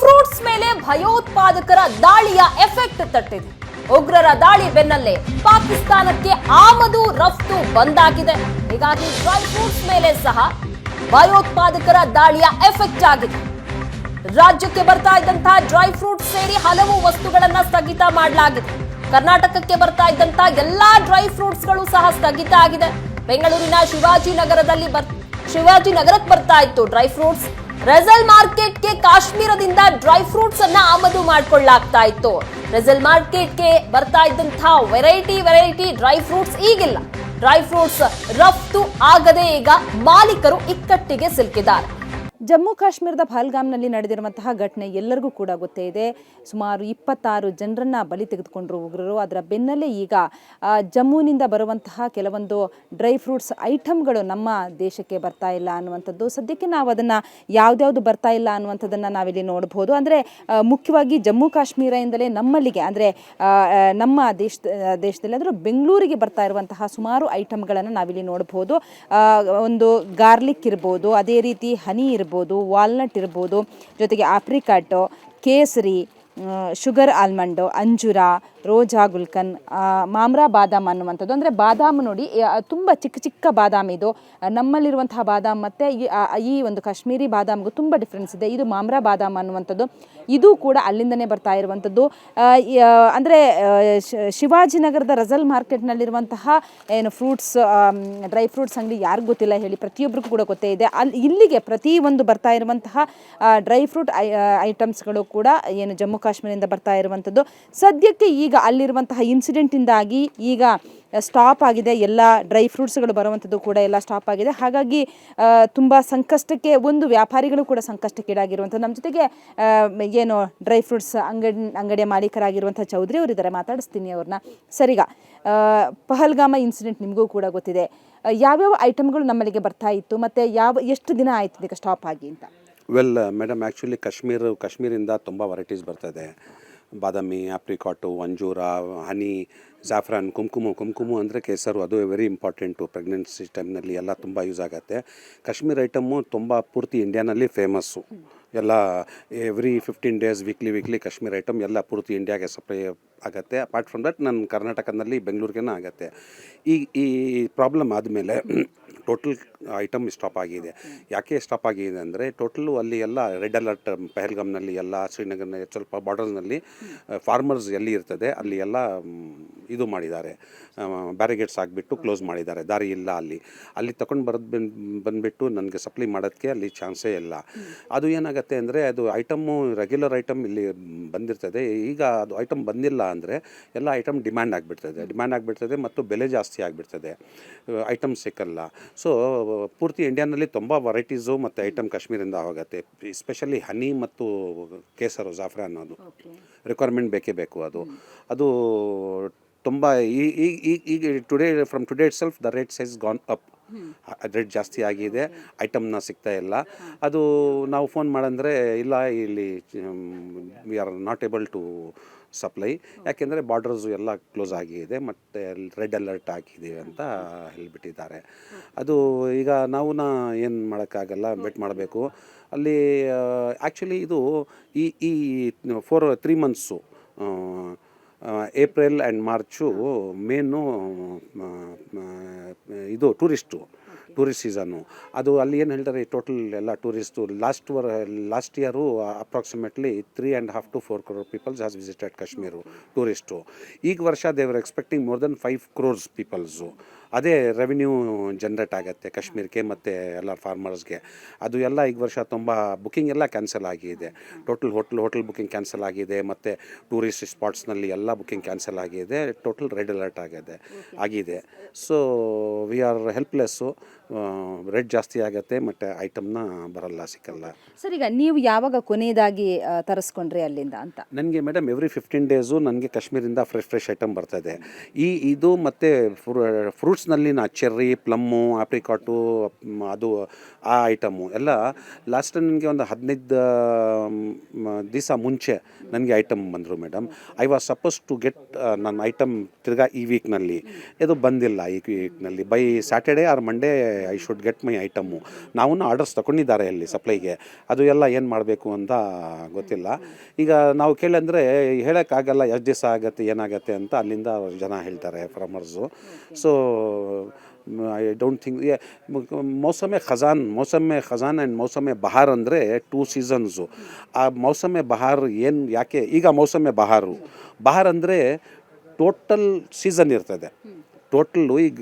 Fruits ಮೇಲೆ ಭಯೋತ್ಪಾದಕರ ದಾಳಿಯ ಎಫೆಕ್ಟ್ ತಟ್ಟಿದೆ. ಉಗ್ರರ ದಾಳಿ ಬೆನ್ನಲ್ಲೇ ಪಾಕಿಸ್ತಾನಕ್ಕೆ ಆಮದು ರಫ್ತು ಬಂದಾಗಿದೆ. ಹೀಗಾಗಿ ಡ್ರೈ ಫ್ರೂಟ್ಸ್ ಮೇಲೆ ಸಹ ಭಯೋತ್ಪಾದಕರ ದಾಳಿಯ ಎಫೆಕ್ಟ್ ಆಗಿದೆ. ರಾಜ್ಯಕ್ಕೆ ಬರ್ತಾ ಇದ್ದಂತಹ ಡ್ರೈ ಫ್ರೂಟ್ ಸೇರಿ ಹಲವು ವಸ್ತುಗಳನ್ನ ಸ್ಥಗಿತ ಮಾಡಲಾಗಿದೆ. ಕರ್ನಾಟಕಕ್ಕೆ ಬರ್ತಾ ಇದ್ದಂತಹ ಎಲ್ಲಾ ಡ್ರೈ ಫ್ರೂಟ್ಸ್ಗಳು ಸಹ ಸ್ಥಗಿತ ಆಗಿದೆ. ಬೆಂಗಳೂರಿನ ಶಿವಾಜಿನಗರದಲ್ಲಿ ಬರ್ ಶಿವಾಜಿನಗರಕ್ಕೆ ಬರ್ತಾ ಇತ್ತು ಡ್ರೈ ಫ್ರೂಟ್ಸ್ ರೆಸಲ್ ಮಾರ್ಕೆಟ್ಗೆ ಕಾಶ್ಮೀರದಿಂದ ಡ್ರೈ ಫ್ರೂಟ್ಸ್ ಅನ್ನ ಆಮದು ಮಾಡಿಕೊಳ್ಳಾಗ್ತಾ ಇತ್ತು. ರೆಸಲ್ ಮಾರ್ಕೆಟ್ಗೆ ಬರ್ತಾ ಇದ್ದಂತಹ ವೆರೈಟಿ ವೆರೈಟಿ ಡ್ರೈ ಫ್ರೂಟ್ಸ್ ಈಗಿಲ್ಲ. ಡ್ರೈ ಫ್ರೂಟ್ಸ್ ರಫ್ತು ಆಗದೆ ಈಗ ಮಾಲೀಕರು ಇಕ್ಕಟ್ಟಿಗೆ ಸಿಲುಕಿದ್ದಾರೆ. ಜಮ್ಮು ಕಾಶ್ಮೀರದ ಪಹಲ್ಗಾಮ್ನಲ್ಲಿ ನಡೆದಿರುವಂತಹ ಘಟನೆ ಎಲ್ಲರಿಗೂ ಕೂಡ ಗೊತ್ತೇ ಇದೆ. ಸುಮಾರು ಇಪ್ಪತ್ತಾರು ಜನರನ್ನ ಬಲಿ ತೆಗೆದುಕೊಂಡ್ರು ಉಗ್ರರು. ಅದರ ಬೆನ್ನಲ್ಲೇ ಈಗ ಜಮ್ಮುವಿನಿಂದ ಬರುವಂತಹ ಕೆಲವೊಂದು ಡ್ರೈ ಫ್ರೂಟ್ಸ್ ಐಟಮ್ಗಳು ನಮ್ಮ ದೇಶಕ್ಕೆ ಬರ್ತಾ ಇಲ್ಲ ಅನ್ನುವಂಥದ್ದು. ಸದ್ಯಕ್ಕೆ ನಾವು ಅದನ್ನು ಯಾವ್ದ್ಯಾವ್ದು ಬರ್ತಾ ಇಲ್ಲ ಅನ್ನುವಂಥದ್ದನ್ನು ನಾವಿಲ್ಲಿ ನೋಡ್ಬೋದು. ಅಂದರೆ ಮುಖ್ಯವಾಗಿ ಜಮ್ಮು ಕಾಶ್ಮೀರದಿಂದಲೇ ನಮ್ಮಲ್ಲಿಗೆ, ಅಂದರೆ ನಮ್ಮ ದೇಶ ದೇಶದಲ್ಲಿ ಅಂದರೆ ಬೆಂಗಳೂರಿಗೆ ಬರ್ತಾ ಇರುವಂತಹ ಸುಮಾರು ಐಟಮ್ಗಳನ್ನು ನಾವಿಲ್ಲಿ ನೋಡ್ಬೋದು. ಒಂದು ಗಾರ್ಲಿಕ್ ಇರ್ಬೋದು, ಅದೇ ರೀತಿ ಹನಿ ಇರ್ಬೋದು ವಾಲ್ನಟ್ ಇರ್ಬೋದು ಜೊತೆಗೆ ಆಪ್ರಿಕಾಟು ಕೇಸರಿ ಶುಗರ್ ಆಲ್ಮಂಡು ಅಂಜೂರ ರೋಜಾ ಗುಲ್ಕನ್ ಮಾಮ್ರಾ ಬಾದಾಮ್ ಅನ್ನುವಂಥದ್ದು. ಅಂದರೆ ಬಾದಾಮ್ ನೋಡಿ ತುಂಬ ಚಿಕ್ಕ ಚಿಕ್ಕ ಬಾದಾಮ್ ಇದು. ನಮ್ಮಲ್ಲಿರುವಂತಹ ಬಾದಾಮ್ ಮತ್ತು ಈ ಈ ಒಂದು ಕಾಶ್ಮೀರಿ ಬಾದಾಮ್ಗೂ ತುಂಬ ಡಿಫ್ರೆನ್ಸ್ ಇದೆ. ಇದು ಮಾಮ್ರಾ ಬಾದಾಮ್ ಅನ್ನುವಂಥದ್ದು. ಇದು ಕೂಡ ಅಲ್ಲಿಂದನೇ ಬರ್ತಾ ಇರುವಂಥದ್ದು. ಅಂದರೆ ಶಿವಾಜಿನಗರದ ರಜಲ್ ಮಾರ್ಕೆಟ್ನಲ್ಲಿರುವಂತಹ ಏನು ಫ್ರೂಟ್ಸ್ ಡ್ರೈ ಫ್ರೂಟ್ಸ್ ಅಂಗಡಿ ಯಾರಿಗೂ ಗೊತ್ತಿಲ್ಲ ಹೇಳಿ ಪ್ರತಿಯೊಬ್ಬರಿಗೂ ಕೂಡ ಗೊತ್ತೇ ಇದೆ. ಅಲ್ಲಿ ಇಲ್ಲಿಗೆ ಒಂದು ಬರ್ತಾ ಇರುವಂತಹ ಡ್ರೈ ಫ್ರೂಟ್ ಐಟಮ್ಸ್ಗಳು ಕೂಡ, ಏನು, ಜಮ್ಮು ಕಾಶ್ಮೀರದಿಂದ ಬರ್ತಾ ಇರುವಂಥದ್ದು. ಸದ್ಯಕ್ಕೆ ಈಗ ಅಲ್ಲಿರುವಂತಹ ಇನ್ಸಿಡೆಂಟಿಂದಾಗಿ ಈಗ ಸ್ಟಾಪ್ ಆಗಿದೆ. ಎಲ್ಲ ಡ್ರೈ ಫ್ರೂಟ್ಸ್ಗಳು ಬರುವಂಥದ್ದು ಕೂಡ ಎಲ್ಲ ಸ್ಟಾಪ್ ಆಗಿದೆ. ಹಾಗಾಗಿ ತುಂಬ ಸಂಕಷ್ಟಕ್ಕೆ, ಒಂದು ವ್ಯಾಪಾರಿಗಳು ಕೂಡ ಸಂಕಷ್ಟಕ್ಕೀಡಾಗಿರುವಂಥದ್ದು ನಮ್ಮ ಜೊತೆಗೆ ಏನು ಡ್ರೈ ಫ್ರೂಟ್ಸ್ ಅಂಗಡಿ, ಅಂಗಡಿಯ ಮಾಲೀಕರಾಗಿರುವಂಥ ಚೌಧರಿ ಅವರಿದ್ದಾರೆ ಮಾತಾಡಿಸ್ತೀನಿ ಅವ್ರನ್ನ ಸರಿಗ ಪಹಲ್ಗಾಮ ಇನ್ಸಿಡೆಂಟ್ ನಿಮಗೂ ಕೂಡ ಗೊತ್ತಿದೆ. ಯಾವ್ಯಾವ ಐಟಮ್ಗಳು ನಮ್ಮಲ್ಲಿಗೆ ಬರ್ತಾ ಇತ್ತು ಮತ್ತು ಯಾವ, ಎಷ್ಟು ದಿನ ಆಯ್ತು ಈಗ ಸ್ಟಾಪ್ ಆಗಿ ಅಂತ? ವೆಲ್ ಮೇಡಮ್ ಆ್ಯಕ್ಚುಲಿ ಕಾಶ್ಮೀರ, ಕಾಶ್ಮೀರಿಂದ ತುಂಬ ವೆರೈಟೀಸ್ ಬರ್ತದೆ ಬಾದಾಮಿ, ಆಪ್ರಿಕಾಟು, ಅಂಜೂರ, ಹನಿ, ಜಾಫ್ರಾನ್, ಕುಂಕುಮ. ಕುಂಕುಮ ಅಂದರೆ ಕೇಸರು. ಅದು ವೆರಿ ಇಂಪಾರ್ಟೆಂಟು ಪ್ರೆಗ್ನೆನ್ಸಿ ಟೈಮ್ನಲ್ಲಿ ಎಲ್ಲ ತುಂಬ ಯೂಸ್ ಆಗುತ್ತೆ. ಕಾಶ್ಮೀರ್ ಐಟಮ್ಮು ತುಂಬ ಪೂರ್ತಿ ಇಂಡಿಯಾನಲ್ಲಿ ಫೇಮಸ್ಸು ಎಲ್ಲ every fifteen days weekly weekly Kashmir item ಎಲ್ಲ ಪೂರ್ತಿ ಇಂಡಿಯಾಗೆ ಸಪ್ಲೈ ಆಗುತ್ತೆ. ಅಪಾರ್ಟ್ ಫ್ರಮ್ ದಟ್ ನನ್ನ ಕರ್ನಾಟಕದಲ್ಲಿ ಬೆಂಗಳೂರಿಗೇನೂ ಆಗುತ್ತೆ. ಈ ಈ ಪ್ರಾಬ್ಲಮ್ ಆದಮೇಲೆ ಟೋಟಲ್ ಐಟಮ್ ಸ್ಟಾಪ್ ಆಗಿದೆ. ಯಾಕೆ ಸ್ಟಾಪ್ ಆಗಿದೆ ಅಂದರೆ ಟೋಟಲು ಅಲ್ಲಿ ಎಲ್ಲ ರೆಡ್ ಅಲರ್ಟ್ ಪೆಹಲ್ಗಮ್ನಲ್ಲಿ ಎಲ್ಲ ಶ್ರೀನಗರ್ನ ಸ್ವಲ್ಪ ಬಾರ್ಡರ್ಸ್ನಲ್ಲಿ ಫಾರ್ಮರ್ಸ್ ಎಲ್ಲಿ ಇರ್ತದೆ, ಅಲ್ಲಿ ಎಲ್ಲ ಇದು ಮಾಡಿದ್ದಾರೆ. ಬ್ಯಾರಿಗೇಡ್ಸ್ ಆಗಿಬಿಟ್ಟು ಕ್ಲೋಸ್ ಮಾಡಿದ್ದಾರೆ. ದಾರಿ ಇಲ್ಲ ಅಲ್ಲಿ. ಅಲ್ಲಿ ತಗೊಂಡು ಬರೋದು ಬಂದು ಬಂದುಬಿಟ್ಟು ನನಗೆ ಸಪ್ಲೈ ಮಾಡೋದಕ್ಕೆ ಅಲ್ಲಿ ಚಾನ್ಸೇ ಇಲ್ಲ. ಅದು ಏನಾಗುತ್ತೆ ಅಂದರೆ ಅದು ಐಟಮ್ಮು ರೆಗ್ಯುಲರ್ ಐಟಮ್ ಇಲ್ಲಿ ಬಂದಿರ್ತದೆ. ಈಗ ಅದು ಐಟಮ್ ಬಂದಿಲ್ಲ ಅಂದರೆ ಎಲ್ಲ ಐಟಮ್ ಡಿಮ್ಯಾಂಡ್ ಆಗಿಬಿಡ್ತದೆ. ಡಿಮ್ಯಾಂಡ್ ಆಗಿಬಿಡ್ತದೆ ಮತ್ತು ಬೆಲೆ ಜಾಸ್ತಿ ಆಗಿಬಿಡ್ತದೆ. ಐಟಮ್ ಸಿಕ್ಕಲ್ಲ. ಸೊ ಪೂರ್ತಿ ಇಂಡಿಯಾನಲ್ಲಿ ತುಂಬ ವೆರೈಟೀಸು ಮತ್ತು ಐಟಮ್ ಕಾಶ್ಮೀರಿಂದ ಹೋಗುತ್ತೆ ಎಸ್ಪೆಷಲಿ ಹನಿ ಮತ್ತು ಕೇಸರು ಜಾಫ್ರಾನ್ ಅದು ರಿಕ್ವೈರ್ಮೆಂಟ್ ಬೇಕೇ ಬೇಕು ಅದು. ಅದು ತುಂಬ ಈ- ಈ- ಈ- ಈಗ today from today itself the rate size gone up rate ಜಾಸ್ತಿ ಆಗಿದೆ. ಐಟಮ್ನ ಸಿಗ್ತಾ ಇಲ್ಲ. ಅದು ನಾವು ಫೋನ್ ಮಾಡಂದರೆ ಇಲ್ಲ ಇಲ್ಲಿ we are not able to supply. ಯಾಕೆಂದರೆ ಬಾರ್ಡರ್ಸು ಎಲ್ಲ ಕ್ಲೋಸ್ ಆಗಿದೆ ಮತ್ತು ರೆಡ್ ಅಲರ್ಟ್ ಹಾಕಿದ್ದೀವಿ ಅಂತ ಹೇಳಿಬಿಟ್ಟಿದ್ದಾರೆ. ಅದು ಈಗ ನಾವು ಏನು ಮಾಡೋಕ್ಕಾಗಲ್ಲ ವೆಟ್ ಮಾಡಬೇಕು. ಅಲ್ಲಿ ಆ್ಯಕ್ಚುಲಿ ಇದು ಈ ಈ four three months April and March May ಇದು ಟೂರಿಸ್ಟು. ಟೂರಿಸ್ಟ್ ಸೀಸನ್ನು ಅದು ಅಲ್ಲಿ ಏನು ಹೇಳ್ತಾರೆ ಟೋಟಲ್ ಎಲ್ಲ tourist last var last year approximately three and half to four crore peoples has visited Kashmir tourist ಈಗ ವರ್ಷ they were expecting more than five crores peoples ಅದೇ revenue generate ಆಗುತ್ತೆ ಕಾಶ್ಮೀರಕ್ಕೆ ಮತ್ತು ಎಲ್ಲ ಫಾರ್ಮರ್ಸ್ಗೆ ಅದು ಎಲ್ಲ ಈಗ ವರ್ಷ ತುಂಬ ಬುಕ್ಕಿಂಗ್ ಎಲ್ಲ ಕ್ಯಾನ್ಸಲ್ ಆಗಿದೆ. Total hotel hotel booking cancel ಆಗಿದೆ ಮತ್ತು ಟೂರಿಸ್ಟ್ ಸ್ಪಾಟ್ಸ್ನಲ್ಲಿ ಎಲ್ಲ ಬುಕ್ಕಿಂಗ್ ಕ್ಯಾನ್ಸಲ್ ಆಗಿದೆ. ಟೋಟಲ್ ರೆಡ್ ಅಲರ್ಟ್ ಆಗಿದೆ ಆಗಿದೆ. So we are helpless red ಜಾಸ್ತಿ ಆಗುತ್ತೆ ಮತ್ತು ಐಟಮ್ನ ಬರಲ್ಲ ಸಿಕ್ಕಲ್ಲ. ಸರ್ ಈಗ ನೀವು ಯಾವಾಗ ಕೊನೆಯದಾಗಿ ತರಿಸ್ಕೊಂಡ್ರಿ ಅಲ್ಲಿಂದ ಅಂತ? ನನಗೆ ಮೇಡಮ್ ಎವ್ರಿ ಫಿಫ್ಟೀನ್ ಡೇಸು ನನಗೆ ಕಾಶ್ಮೀರಿಂದ ಫ್ರೆಶ್ ಫ್ರೆಶ್ ಐಟಮ್ ಬರ್ತದೆ. ಈ ಇದು ಮತ್ತು ಫ್ರೂಟ್ಸ್ ಫ್ರೂಟ್ಸ್ನಲ್ಲಿ ನಾ ಚೆರ್ರಿ, ಪ್ಲಮ್ಮು, ಆಪ್ರಿಕಾಟು ಅದು, ಆ ಐಟಮು. ಎಲ್ಲ ಲಾಸ್ಟ್ ನನಗೆ ಒಂದು ಹದಿನೈದು ದಿವಸ ಮುಂಚೆ ನನಗೆ ಐಟಮ್ ಬಂದರು madam. I was suppose to get ನನ್ನ ಐಟಮ್ ತಿರ್ಗಾ ಈ ವೀಕ್ನಲ್ಲಿ ಇದು ಬಂದಿಲ್ಲ ಈ ವೀಕ್ನಲ್ಲಿ by Saturday or Monday I should get my item ನಾವು ಆರ್ಡರ್ಸ್ ತಗೊಂಡಿದ್ದಾರೆ ಅಲ್ಲಿ ಸಪ್ಲೈಗೆ ಅದು ಎಲ್ಲ ಏನು ಮಾಡಬೇಕು ಅಂತ ಗೊತ್ತಿಲ್ಲ. ಈಗ ನಾವು ಕೇಳಂದರೆ ಹೇಳೋಕ್ಕಾಗಲ್ಲ, ಎಷ್ಟು ದಿವಸ ಆಗುತ್ತೆ, ಏನಾಗುತ್ತೆ ಅಂತ ಅಲ್ಲಿಂದ ಜನ ಹೇಳ್ತಾರೆ farmers so I don't think ಮೌಸಮೆ ಖಜಾನ್ ಮೌಸಮೆ ಖಜಾನ್ ಆ್ಯಂಡ್ ಮೌಸಮೆ ಬಹಾರ್ ಅಂದರೆ ಟೂ ಸೀಸನ್ಸು ಆ ಮೌಸಮೆ ಬಹಾರ್ ಏನು, ಯಾಕೆ? ಈಗ ಮೌಸಮೆ ಬಹಾರು. ಬಹಾರ್ ಅಂದರೆ ಟೋಟಲ್ ಸೀಸನ್ ಇರ್ತದೆ. ಟೋಟಲ್ಲು ಈಗ,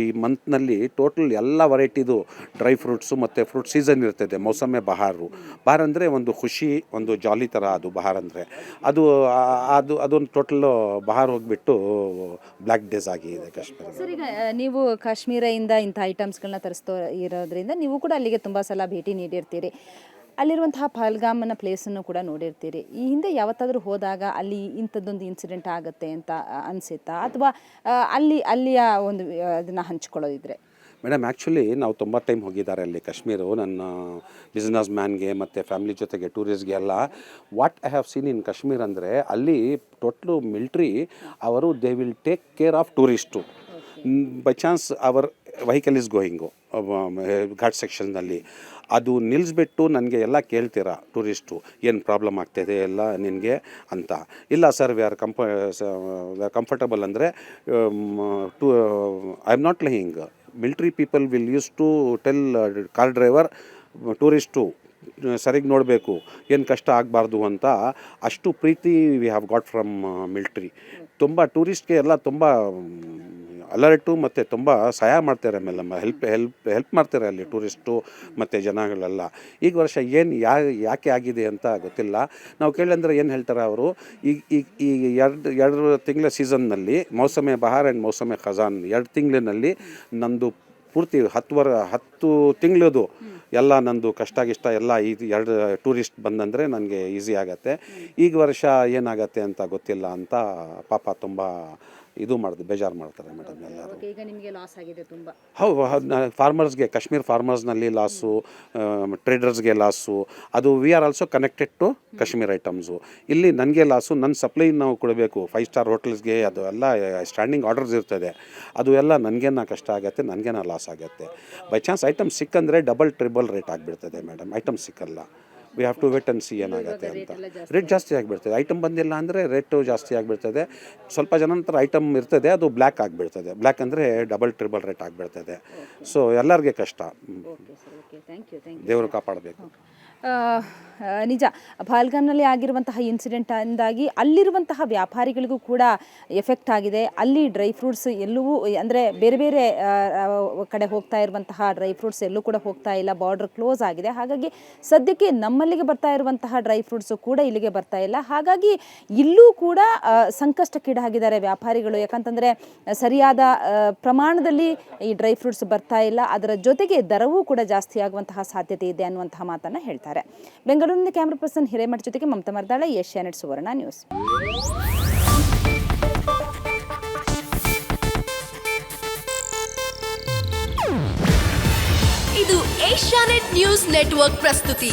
ಈ ಮಂತ್ನಲ್ಲಿ ಟೋಟಲ್ ಎಲ್ಲ ವೆರೈಟಿದು ಡ್ರೈ ಫ್ರೂಟ್ಸು ಮತ್ತು ಫ್ರೂಟ್ ಸೀಸನ್ ಇರ್ತದೆ ಮೌಸಮೆ ಬಹಾರು. ಬಹಾರ್ ಅಂದರೆ ಒಂದು ಖುಷಿ, ಒಂದು ಜಾಲಿ ಥರ ಅದು ಬಹಾರ್ ಅಂದರೆ. ಅದು ಅದು, ಅದೊಂದು ಟೋಟಲ್ಲು ಬಹಾರ್ ಹೋಗಿಬಿಟ್ಟು ಬ್ಲ್ಯಾಕ್ ಡೇಸ್ ಆಗಿದೆ ಕಾಶ್ಮೀರ. ಸರ್, ಈಗ ನೀವು ಕಾಶ್ಮೀರದಿಂದ ಇಂಥ ಐಟಮ್ಸ್ಗಳನ್ನ ತರಿಸ್ತೋ ಇರೋದ್ರಿಂದ ನೀವು ಕೂಡ ಅಲ್ಲಿಗೆ ತುಂಬ ಸಲ ಭೇಟಿ ನೀಡಿರ್ತೀರಿ. ಅಲ್ಲಿರುವಂತಹ ಪಹಲ್ಗಾಮನ ಪ್ಲೇಸನ್ನು ಕೂಡ ನೋಡಿರ್ತೀರಿ. ಈ ಹಿಂದೆ ಯಾವತ್ತಾದರೂ ಹೋದಾಗ ಅಲ್ಲಿ ಇಂಥದ್ದೊಂದು ಇನ್ಸಿಡೆಂಟ್ ಆಗುತ್ತೆ ಅಂತ ಅನಿಸುತ್ತಾ ಅಥವಾ ಅಲ್ಲಿ ಅಲ್ಲಿಯ ಒಂದು ಇದನ್ನು ಅದನ್ನ ಹಂಚ್ಕೊಳ್ಳೋದಿದ್ರೆ? ಮೇಡಮ್ ಆ್ಯಕ್ಚುಲಿ ನಾವು ತುಂಬ ಟೈಮ್ ಹೋಗಿದ್ದಾರೆ ಅಲ್ಲಿ ಕಾಶ್ಮೀರು. ನನ್ನ ಬಿಸ್ನೆಸ್ ಮ್ಯಾನ್ಗೆ ಮತ್ತು ಫ್ಯಾಮಿಲಿ ಜೊತೆಗೆ ಟೂರಿಸ್ಟ್ಗೆ ಎಲ್ಲ. What I have seen in Kashmir ಅಂದರೆ ಅಲ್ಲಿ ಟೋಟ್ಲು ಮಿಲ್ಟ್ರಿ ಅವರು they will take care of tourist by chance our vehicle is going ghat ಸೆಕ್ಷನ್ನಲ್ಲಿ ಅದು ನಿಲ್ಲಿಸ್ಬಿಟ್ಟು ನನಗೆ ಎಲ್ಲ ಕೇಳ್ತೀರಾ ಟೂರಿಸ್ಟು ಏನು ಪ್ರಾಬ್ಲಮ್ ಆಗ್ತಾಯಿದೆ ಎಲ್ಲ ನಿನಗೆ ಅಂತ. ಇಲ್ಲ ಸರ್ ವಿ ಆರ್ ಕಂಫ ಕಂಫರ್ಟಬಲ್ ಅಂದರೆ to I am not lying military people will use to tell car driver tourist ಸರಿಗೆ ನೋಡಬೇಕು, ಏನು ಕಷ್ಟ ಆಗಬಾರ್ದು ಅಂತ ಅಷ್ಟು ಪ್ರೀತಿ we have got from military ತುಂಬ ಟೂರಿಸ್ಟ್ಗೆ ಎಲ್ಲ ತುಂಬ ಅಲರ್ಟು ಮತ್ತು ತುಂಬ ಸಹಾಯ ಮಾಡ್ತಾರೆ ಆಮೇಲೆ ನಮ್ಮ ಹೆಲ್ಪ್ ಹೆಲ್ಪ್ ಹೆಲ್ಪ್ ಮಾಡ್ತಾರೆ ಅಲ್ಲಿ ಟೂರಿಸ್ಟು ಮತ್ತು ಜನಗಳೆಲ್ಲ. ಈಗ ವರ್ಷ ಏನು ಯಾ, ಯಾಕೆ ಆಗಿದೆ ಅಂತ ಗೊತ್ತಿಲ್ಲ. ನಾವು ಕೇಳಂದ್ರೆ ಏನು ಹೇಳ್ತಾರೆ ಅವರು ಈಗ ಈಗ ಈ ಎರಡು ಎರಡು ತಿಂಗಳ ಸೀಸನ್ನಲ್ಲಿ ಮೌಸಮೆ ಬಹಾರ್ ಆ್ಯಂಡ್ ಮೌಸಮೆ ಖಜಾನ್ ಎರಡು ತಿಂಗಳಿನಲ್ಲಿ ನಂದು ಪೂರ್ತಿ ಹತ್ತು ವರ, ಹತ್ತು ತಿಂಗಳದು ಎಲ್ಲ ನಂದು ಕಷ್ಟ ಗಿಷ್ಟ ಎಲ್ಲ ಇದು ಎರಡು ಟೂರಿಸ್ಟ್ ಬಂದಂದರೆ ನನಗೆ ಈಸಿ ಆಗತ್ತೆ. ಈಗ ವರ್ಷ ಏನಾಗತ್ತೆ ಅಂತ ಗೊತ್ತಿಲ್ಲ ಅಂತ ಪಾಪ ತುಂಬ ಇದು ಮಾಡಿದೆ ಬೇಜಾರು ಮಾಡ್ತಾರೆ ಮೇಡಮ್ ಎಲ್ಲರೂ. ಈಗ ನಿಮಗೆ ಲಾಸ್ ಆಗಿದೆ ತುಂಬ. ಹೌದು ಫಾರ್ಮರ್ಸ್ಗೆ ಕಾಶ್ಮೀರ್ ಫಾರ್ಮರ್ಸ್ನಲ್ಲಿ ಲಾಸು ಟ್ರೇಡರ್ಸ್ಗೆ ಲಾಸು ಅದು we are also connected to Kashmir items ಇಲ್ಲಿ ನನಗೆ ಲಾಸು ನನ್ನ ಸಪ್ಲೈ ನಾವು ಕೊಡಬೇಕು ಫೈವ್ ಸ್ಟಾರ್ ಹೋಟೆಲ್ಸ್ಗೆ ಅದು ಎಲ್ಲ ಸ್ಟ್ಯಾಂಡಿಂಗ್ ಆರ್ಡರ್ಸ್ ಇರ್ತದೆ. ಅದು ಎಲ್ಲ ನನಗೇನ ಕಷ್ಟ ಆಗುತ್ತೆ ನನಗೇನ ಲಾಸ್ ಆಗುತ್ತೆ. ಬೈ ಚಾನ್ಸ್ ಐಟಮ್ ಸಿಕ್ಕಂದರೆ ಡಬಲ್ ಟ್ರಿಬಲ್ ರೇಟ್ ಆಗಿಬಿಡ್ತದೆ ಮೇಡಮ್ ಐಟಮ್ ಸಿಕ್ಕಲ್ಲ. We have to wait and see ಏನಾಗುತ್ತೆ ಅಂತ. ರೇಟ್ ಜಾಸ್ತಿ ಆಗಿಬಿಡ್ತದೆ. ಐಟಮ್ ಬಂದಿಲ್ಲ ಅಂದರೆ ರೇಟು ಜಾಸ್ತಿ ಆಗಿಬಿಡ್ತದೆ. ಸ್ವಲ್ಪ ಜನ ನಂತರ ಐಟಮ್ ಇರ್ತದೆ ಅದು ಬ್ಲ್ಯಾಕ್ ಆಗಿಬಿಡ್ತದೆ. ಬ್ಲ್ಯಾಕ್ ಅಂದರೆ ಡಬಲ್ ಟ್ರಿಬಲ್ ರೇಟ್ ಆಗಿಬಿಡ್ತದೆ. ಸೊ ಎಲ್ಲರಿಗೆ ಕಷ್ಟ. ದೇವರು ಕಾಪಾಡಬೇಕು. ನಿಜ. ಫಾಲ್ಗಾಮ್ನಲ್ಲಿ ಆಗಿರುವಂತಹ ಇನ್ಸಿಡೆಂಟಿಂದಾಗಿ ಅಲ್ಲಿರುವಂತಹ ವ್ಯಾಪಾರಿಗಳಿಗೂ ಕೂಡ ಎಫೆಕ್ಟ್ ಆಗಿದೆ. ಅಲ್ಲಿ ಡ್ರೈ ಫ್ರೂಟ್ಸ್ ಎಲ್ಲವೂ ಅಂದರೆ ಬೇರೆ ಬೇರೆ ಕಡೆ ಹೋಗ್ತಾ ಇರುವಂತಹ ಡ್ರೈ ಫ್ರೂಟ್ಸ್ ಎಲ್ಲೂ ಕೂಡ ಹೋಗ್ತಾ ಇಲ್ಲ. ಬಾರ್ಡರ್ ಕ್ಲೋಸ್ ಆಗಿದೆ. ಹಾಗಾಗಿ ಸದ್ಯಕ್ಕೆ ನಮ್ಮಲ್ಲಿಗೆ ಬರ್ತಾ ಇರುವಂತಹ ಡ್ರೈ ಫ್ರೂಟ್ಸು ಕೂಡ ಇಲ್ಲಿಗೆ ಬರ್ತಾ ಇಲ್ಲ. ಹಾಗಾಗಿ ಇಲ್ಲೂ ಕೂಡ ಸಂಕಷ್ಟಕ್ಕೀಡಾಗಿದ್ದಾರೆ ವ್ಯಾಪಾರಿಗಳು. ಯಾಕಂತಂದರೆ ಸರಿಯಾದ ಪ್ರಮಾಣದಲ್ಲಿ ಈ ಡ್ರೈ ಫ್ರೂಟ್ಸ್ ಬರ್ತಾ ಇಲ್ಲ. ಅದರ ಜೊತೆಗೆ ದರವೂ ಕೂಡ ಜಾಸ್ತಿ ಆಗುವಂತಹ ಸಾಧ್ಯತೆ ಇದೆ ಅನ್ನುವಂತಹ ಮಾತನ್ನು ಹೇಳ್ತಾರೆ. ಬೆಂಗಳೂರಿನ ಕ್ಯಾಮ್ರಾ ಪರ್ಸನ್ ಹಿರೇಮಠ ಜೊತೆಗೆ ಮಮತಾ ಮರ್ದಾಳ ಏಷ್ಯಾನೆಟ್ ಸುವರ್ಣ ನ್ಯೂಸ್. ಇದು ಏಷ್ಯಾನೆಟ್ ನ್ಯೂಸ್ ನೆಟ್ವರ್ಕ್ ಪ್ರಸ್ತುತಿ.